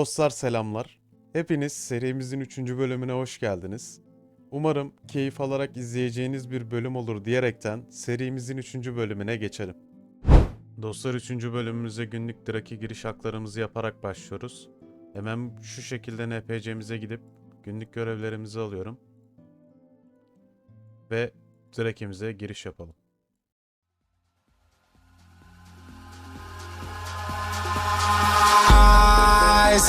Dostlar selamlar. Hepiniz serimizin 3. bölümüne hoş geldiniz. Umarım keyif alarak izleyeceğiniz bir bölüm olur diyerekten serimizin 3. bölümüne geçelim. Dostlar 3. bölümümüze günlük Draki giriş haklarımızı yaparak başlıyoruz. Hemen şu şekilde NPC'mize gidip günlük görevlerimizi alıyorum. Ve Draki'mize giriş yapalım.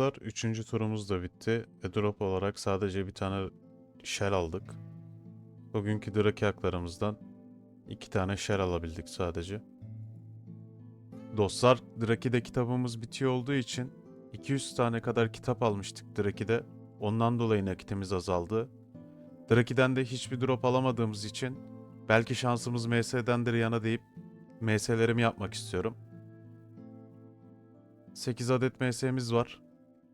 dostlar, üçüncü turumuz da bitti. Ve drop olarak sadece bir tane shell aldık. Bugünkü Draki haklarımızdan iki tane shell alabildik sadece. Dostlar, Draki'de kitabımız bitiyor olduğu için 200 tane kadar kitap almıştık Draki'de. Ondan dolayı nakitimiz azaldı. Draki'den de hiçbir drop alamadığımız için belki şansımız MS'dendir yana deyip MS'lerimi yapmak istiyorum. 8 adet MS'miz var.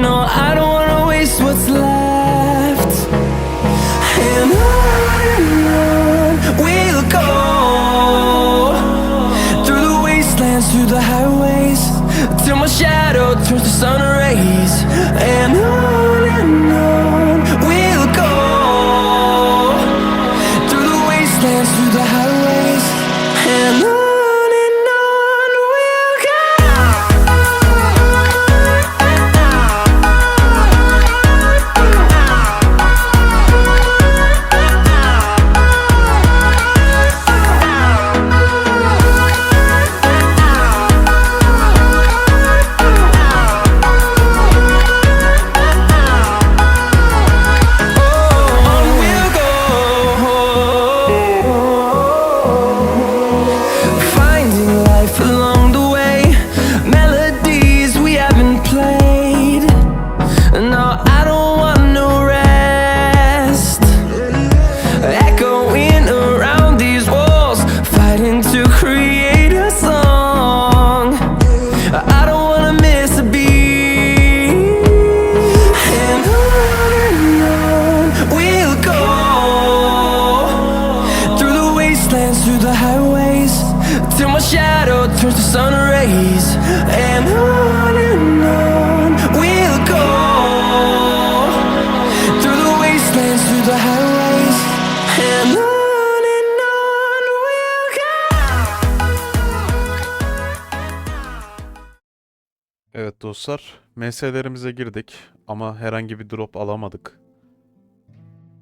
No, I don't wanna waste what's left. Evet dostlar, MS'lerimize girdik ama herhangi bir drop alamadık.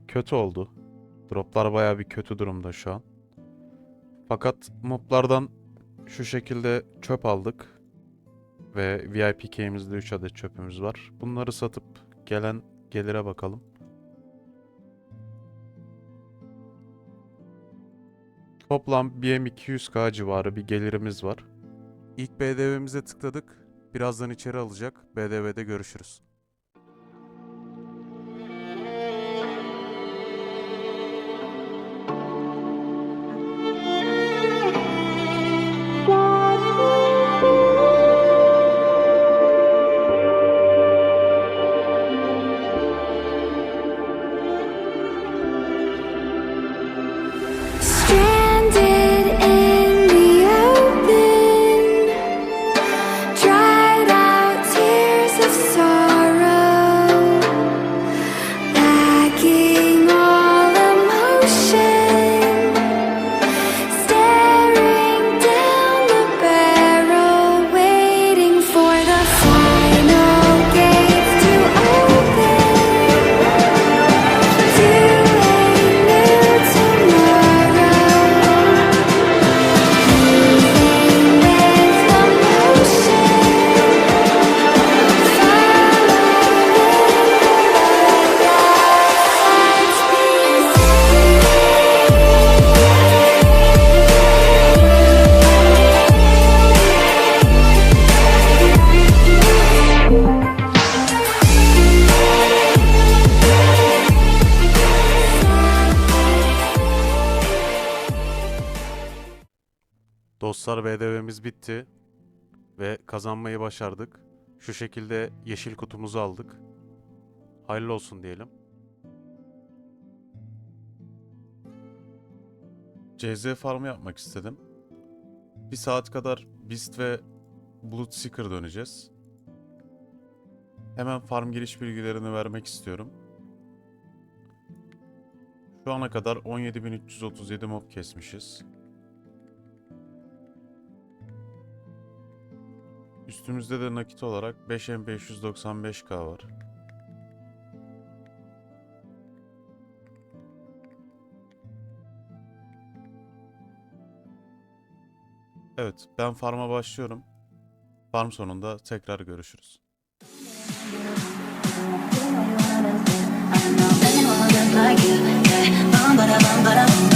Kötü oldu. Droplar baya bir kötü durumda şu an. Fakat moblardan şu şekilde çöp aldık. Ve VIP key'imizde 3 adet çöpümüz var. Bunları satıp gelen gelire bakalım. Toplam BM200k civarı bir gelirimiz var. İlk BDV'mize tıkladık. Birazdan içeri alacak. BDV'de görüşürüz. Dostlar BDV'miz bitti. Ve kazanmayı başardık. Şu şekilde yeşil kutumuzu aldık. Hayırlı olsun diyelim. CZ farmı yapmak istedim. Bir saat kadar Beast ve Bloodseeker döneceğiz. Hemen farm giriş bilgilerini vermek istiyorum. Şu ana kadar 17.337 mob kesmişiz. Üstümüzde de nakit olarak 5M595K var. Evet, ben farma başlıyorum. Farm sonunda tekrar görüşürüz. Thank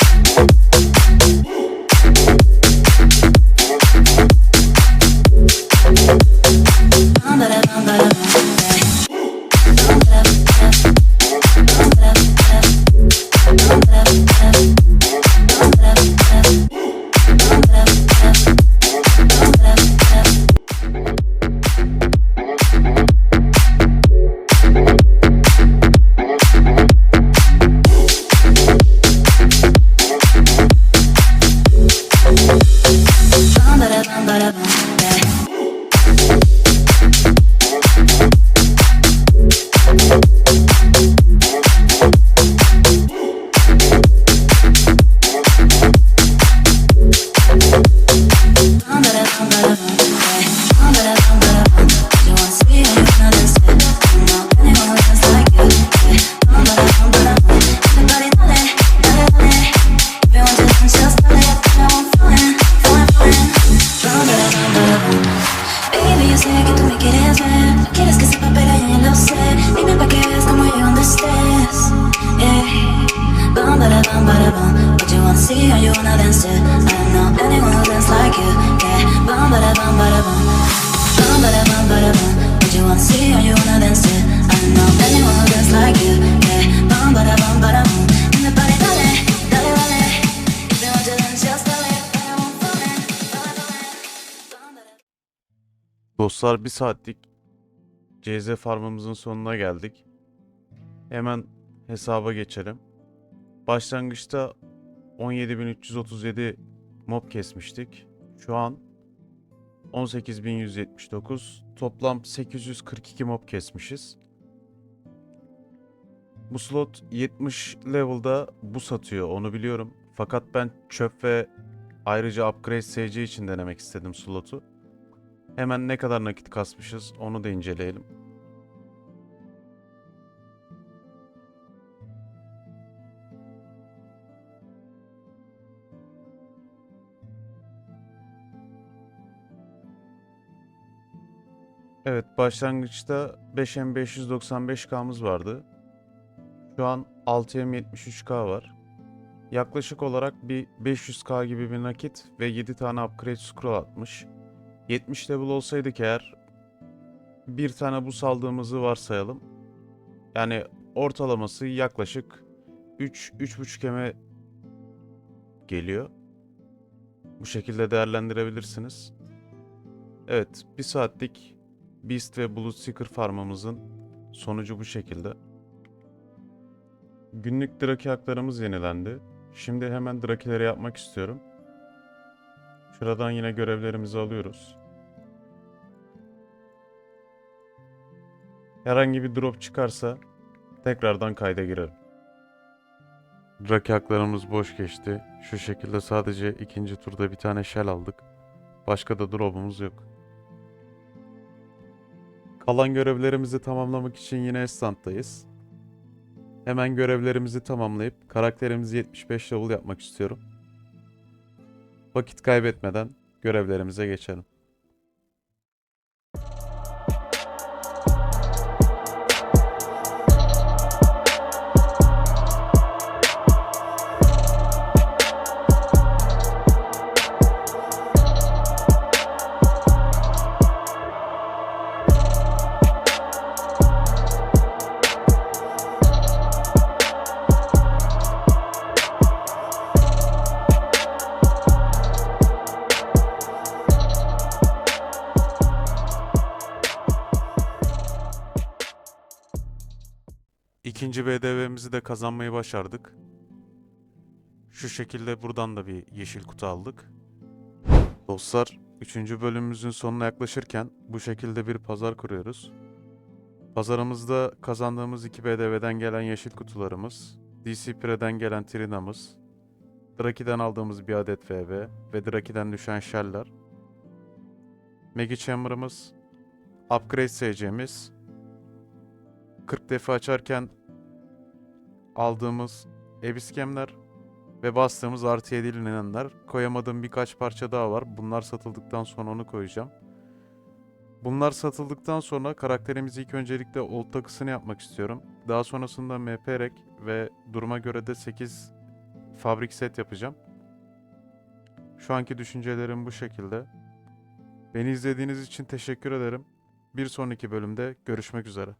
Dostlar bir saatlik CZ farmımızın sonuna geldik. Hemen hesaba geçelim. Başlangıçta 17.337 mob kesmiştik. Şu an 18.179 toplam 842 mob kesmişiz. Bu slot 70 level'da bu satıyor onu biliyorum. Fakat ben çöp ve ayrıca upgrade SC için denemek istedim slotu. Hemen ne kadar nakit kasmışız onu da inceleyelim. Evet başlangıçta 5M595K'mız vardı. Şu an 6M73K var. Yaklaşık olarak bir 500K gibi bir nakit ve 7 tane upgrade scroll atmış. 70 level olsaydık eğer bir tane bus aldığımızı varsayalım. Yani ortalaması yaklaşık 3 3.5 eme geliyor. Bu şekilde değerlendirebilirsiniz. Evet, bir saatlik Beast ve Blood Seeker farmımızın sonucu bu şekilde. Günlük Draki haklarımız yenilendi. Şimdi hemen Drakileri yapmak istiyorum. Şuradan yine görevlerimizi alıyoruz. Herhangi bir drop çıkarsa tekrardan kayda girerim. Haklarımız boş geçti. Şu şekilde sadece ikinci turda bir tane shell aldık. Başka da drop'umuz yok. Kalan görevlerimizi tamamlamak için yine stand'dayız. Hemen görevlerimizi tamamlayıp karakterimizi 75 level yapmak istiyorum. Vakit kaybetmeden görevlerimize geçelim. İkinci BDV'mizi de kazanmayı başardık. Şu şekilde buradan da bir yeşil kutu aldık. Dostlar, 3. bölümümüzün sonuna yaklaşırken bu şekilde bir pazar kuruyoruz. Pazarımızda kazandığımız 2 BDV'den gelen yeşil kutularımız, DC Pre'den gelen Trina'mız, Draki'den aldığımız bir adet VV ve Draki'den düşen Shell'ler, Megi Chamber'ımız, Upgrade SC'miz, 40 defa açarken aldığımız ebiskemler ve bastığımız artı 7 linenler. Koyamadığım birkaç parça daha var. Bunlar satıldıktan sonra onu koyacağım. Bunlar satıldıktan sonra karakterimizi ilk öncelikle old takısını yapmak istiyorum. Daha sonrasında MP rek ve duruma göre de 8 fabrik set yapacağım. Şu anki düşüncelerim bu şekilde. Beni izlediğiniz için teşekkür ederim. Bir sonraki bölümde görüşmek üzere.